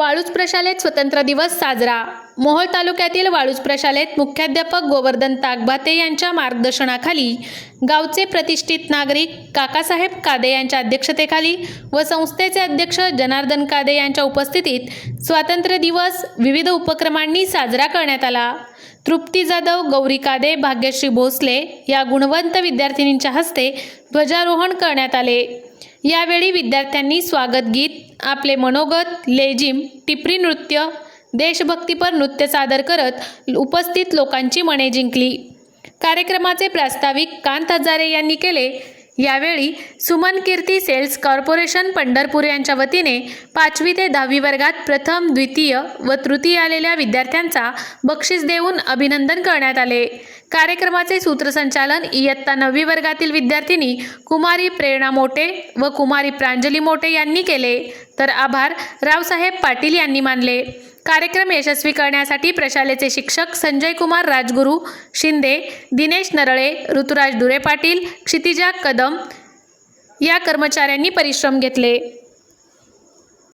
वाळूज प्रशालेत स्वतंत्र दिवस साजरा. मोहोळ तालुक्यातील वाळूज प्रशालेत मुख्याध्यापक गोवर्धन तागभाते यांच्या मार्गदर्शनाखाली गावचे प्रतिष्ठित नागरिक काकासाहेब कादे यांच्या अध्यक्षतेखाली व संस्थेचे अध्यक्ष जनार्दन कादे यांच्या उपस्थितीत स्वातंत्र्य दिवस विविध उपक्रमांनी साजरा करण्यात आला. तृप्ती जाधव गौरी कादे भाग्यश्री भोसले या गुणवंत विद्यार्थिनींच्या हस्ते ध्वजारोहण करण्यात आले. यावेळी विद्यार्थ्यांनी स्वागत गीत आपले मनोगत लेझिम टिपरी नृत्य देशभक्तीपर नृत्य सादर करत उपस्थित लोकांची मने जिंकली. कार्यक्रमाचे प्रास्ताविक कांत हजारे यांनी केले. यावेळी सुमन कीर्ती सेल्स कॉर्पोरेशन पंढरपूर यांच्या वतीने पाचवी ते दहावी वर्गात प्रथम द्वितीय व तृतीय आलेल्या विद्यार्थ्यांचा बक्षीस देऊन अभिनंदन करण्यात आले. कार्यक्रमाचे सूत्रसंचालन इयत्ता नववी वर्गातील विद्यार्थिनी कुमारी प्रेरणा मोटे व कुमारी प्रांजली मोटे यांनी केले. तर आभार रावसाहेब पाटील यांनी मानले. कार्यक्रम यशस्वी करण्यासाठी प्रशालेचे शिक्षक संजय कुमार राजगुरू शिंदे दिनेश नरळे ऋतुराज दुरे पाटील क्षितिजा कदम या कर्मचाऱ्यांनी परिश्रम घेतले.